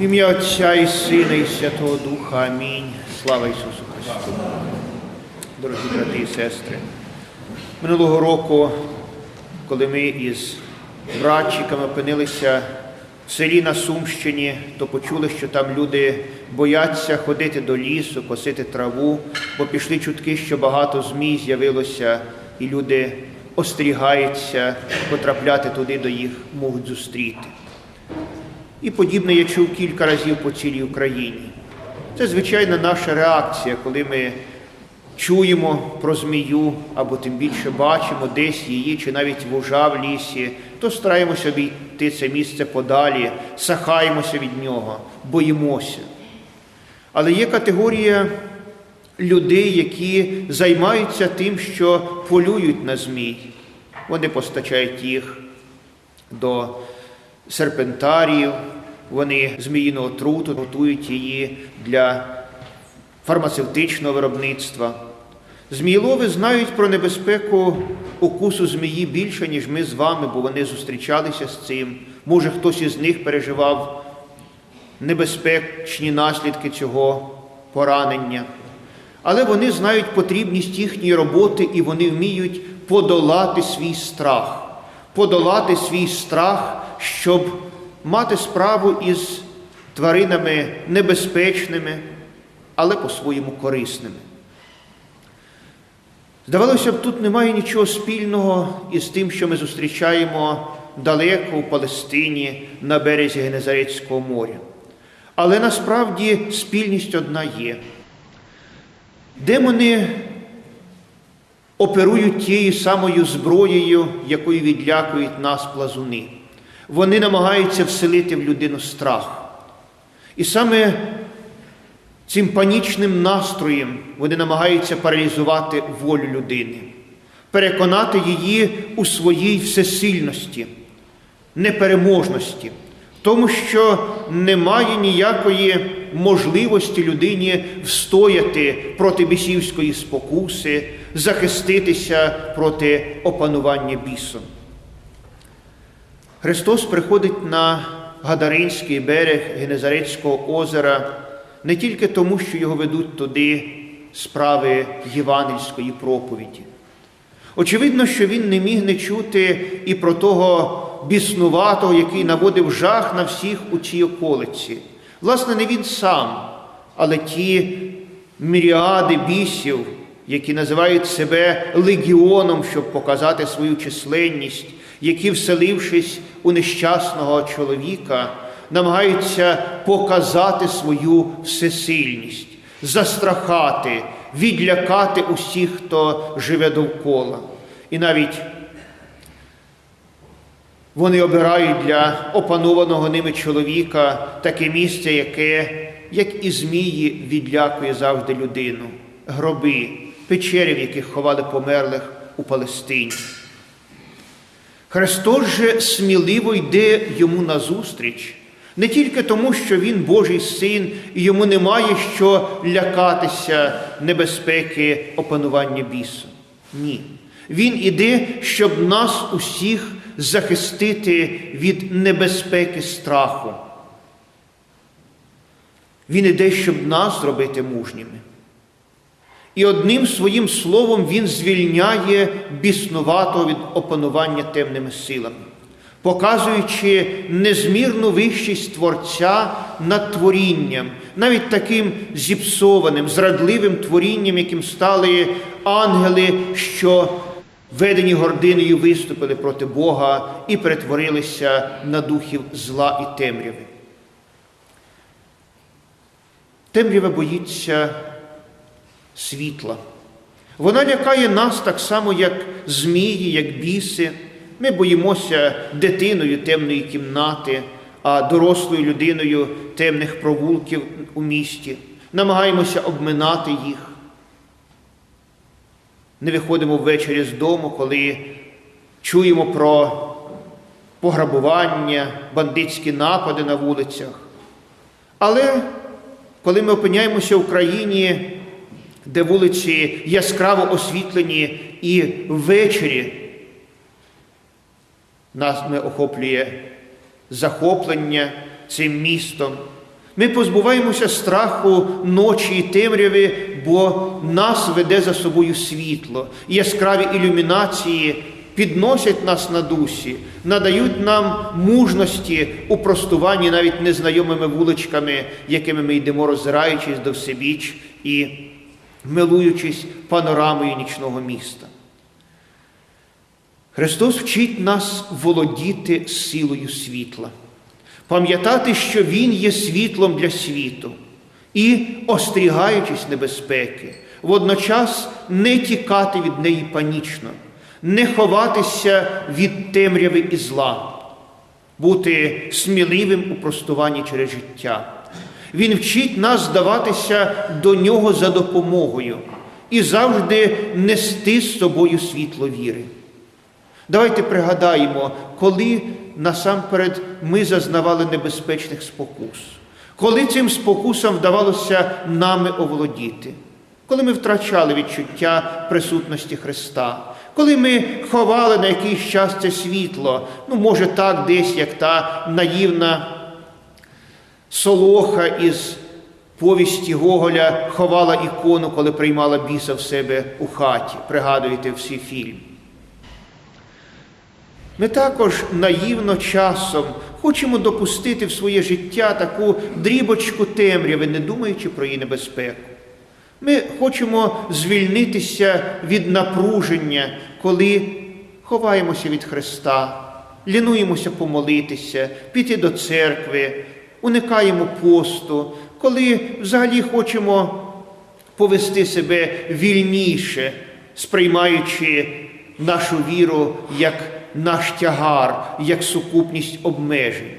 ім'я Отця і Сина, і Святого Духа. Амінь. Слава Ісусу Христу. Дорогі брати і сестри, минулого року, коли ми із братчиками опинилися в селі на Сумщині, то почули, що там люди бояться ходити до лісу, косити траву, бо пішли чутки, що багато змій з'явилося, і люди остерігаються потрапляти туди, до їх можуть зустріти. І подібне я чув кілька разів по цілій Україні. Це звичайна наша реакція, коли ми чуємо про змію або тим більше бачимо десь її, чи навіть вужа в лісі, то стараємося обійти це місце подалі, сахаємося від нього, боїмося. Але є категорія людей, які займаються тим, що полюють на змій. Вони постачають їх до серпентаріїв, вони зміїну отруту готують її для фармацевтичного виробництва. Зміїлови знають про небезпеку укусу змії більше, ніж ми з вами, бо вони зустрічалися з цим. Може, хтось із них переживав небезпечні наслідки цього поранення. Але вони знають потрібність їхньої роботи і вони вміють подолати свій страх, подолати свій страх, щоб мати справу із тваринами небезпечними, але по-своєму корисними. Здавалося б, тут немає нічого спільного із тим, що ми зустрічаємо далеко у Палестині на березі Генезарецького моря. Але насправді спільність одна є. Демони оперують тією самою зброєю, якою відлякують нас плазуни. Вони намагаються вселити в людину страх. І саме цим панічним настроєм вони намагаються паралізувати волю людини, переконати її у своїй всесильності, непереможності, тому що немає ніякої можливості людині встояти проти бісівської спокуси, захиститися проти опанування бісом. Христос приходить на Гадаринський берег Генезарецького озера не тільки тому, що його ведуть туди справи євангельської проповіді. Очевидно, що він не міг не чути і про того біснуватого, який наводив жах на всіх у цій околиці. Власне, не він сам, але ті міріади бісів, які називають себе легіоном, щоб показати свою численність, які, вселившись у нещасного чоловіка, намагаються показати свою всесильність, застрахати, відлякати усіх, хто живе довкола. І навіть вони обирають для опанованого ними чоловіка таке місце, яке, як і змії, відлякує завжди людину, гроби, печери, в яких ховали померлих у Палестині. Христос же сміливо йде йому назустріч, не тільки тому, що Він Божий син, і йому немає що лякатися небезпеки опанування бісу. Ні. Він іде, щоб нас усіх захистити від небезпеки страху. Він іде, щоб нас зробити мужніми. І одним своїм словом Він звільняє біснуватого від опанування темними силами, показуючи незмірну вищість Творця над творінням, навіть таким зіпсованим, зрадливим творінням, яким стали ангели, що ведені гординою виступили проти Бога і перетворилися на духів зла і темряви. Темрява боїться світла. Вона лякає нас так само, як змії, як біси. Ми боїмося дитиною темної кімнати, а дорослою людиною темних провулків у місті. Намагаємося обминати їх. Не виходимо ввечері з дому, коли чуємо про пограбування, бандитські напади на вулицях. Але коли ми опиняємося в країні, де вулиці яскраво освітлені і ввечері нас не охоплює захоплення цим містом, Ми позбуваємося страху ночі і темряви, бо нас веде за собою світло. Яскраві ілюмінації підносять нас на дусі, надають нам мужності у простуванні навіть незнайомими вуличками, якими ми йдемо, роззираючись до всебіч і милуючись панорамою нічного міста. Христос вчить нас володіти силою світла, пам'ятати, що Він є світлом для світу і, остерігаючись небезпеки, водночас не тікати від неї панічно, не ховатися від темряви і зла, бути сміливим у простуванні через життя. Він вчить нас здаватися до нього за допомогою і завжди нести з собою світло віри. Давайте пригадаємо, коли насамперед ми зазнавали небезпечних спокус, коли цим спокусам вдавалося нами оволодіти, коли ми втрачали відчуття присутності Христа, коли ми ховали на якийсь час це світло, ну, може, так десь, як та наївна солоха із повісті Гоголя ховала ікону, коли приймала біса в себе у хаті. Пригадуєте всі фільм. Ми також наївно часом хочемо допустити в своє життя таку дрібочку темряви, не думаючи про її небезпеку. Ми хочемо звільнитися від напруження, коли ховаємося від Христа, лінуємося помолитися, піти до церкви, уникаємо посту, коли взагалі хочемо повести себе вільніше, сприймаючи нашу віру як наш тягар, як сукупність обмежень.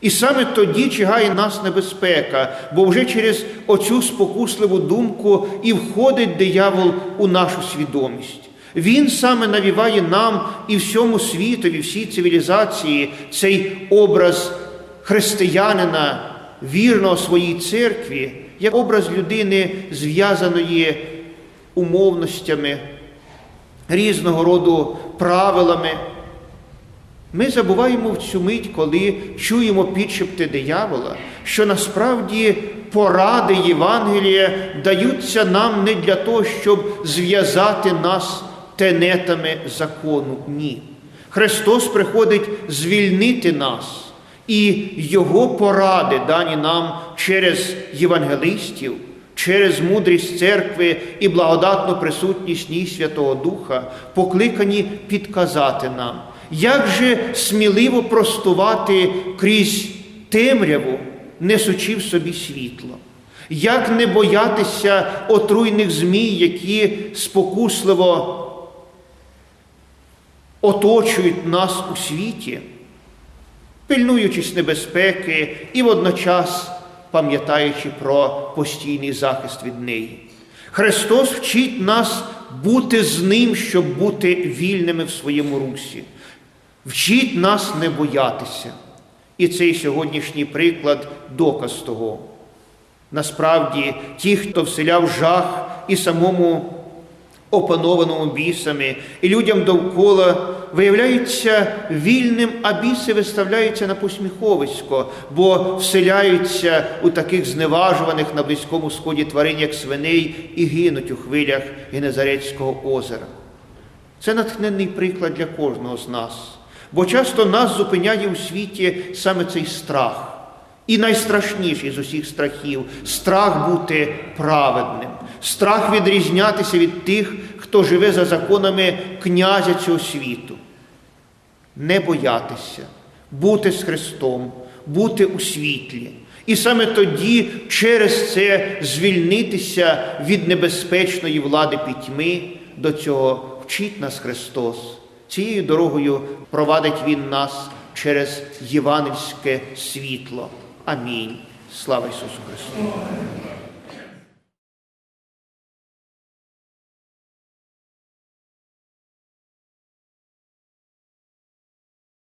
І саме тоді чигає нас небезпека, бо вже через оцю спокусливу думку і входить диявол у нашу свідомість. Він саме навіває нам і всьому світові, всій цивілізації цей образ християнина, вірного своїй церкві, як образ людини, зв'язаної умовностями, різного роду правилами. Ми забуваємо в цю мить, коли чуємо підшепти диявола, що насправді поради Євангелія даються нам не для того, щоб зв'язати нас тенетами закону. Ні. Христос приходить звільнити нас, і Його поради, дані нам через євангелистів, через мудрість церкви і благодатну присутність ній Святого Духа, покликані підказати нам. Як же сміливо простувати крізь темряву, несучи в собі світло? Як не боятися отруйних змій, які спокусливо оточують нас у світі, пильнуючись небезпеки і водночас пам'ятаючи про постійний захист від неї? Христос вчить нас бути з Ним, щоб бути вільними в своєму русі. Вчить нас не боятися. І цей сьогоднішній приклад доказ того. Насправді, ті, хто вселяв жах і самому опанованому бісами, і людям довкола виявляються вільним, а біси виставляються на посміховисько, бо вселяються у таких зневажуваних на Близькому Сході тварин, як свиней, і гинуть у хвилях Генезарецького озера. Це натхненний приклад для кожного з нас. Бо часто нас зупиняє у світі саме цей страх. І найстрашніший з усіх страхів страх бути праведним, страх відрізнятися від тих, хто живе за законами князя цього світу. Не боятися, бути з Христом, бути у світлі. І саме тоді через це звільнитися від небезпечної влади пітьми, до цього вчить нас Христос. Цією дорогою провадить Він нас через євангельське світло. Амінь. Слава Ісусу Христу!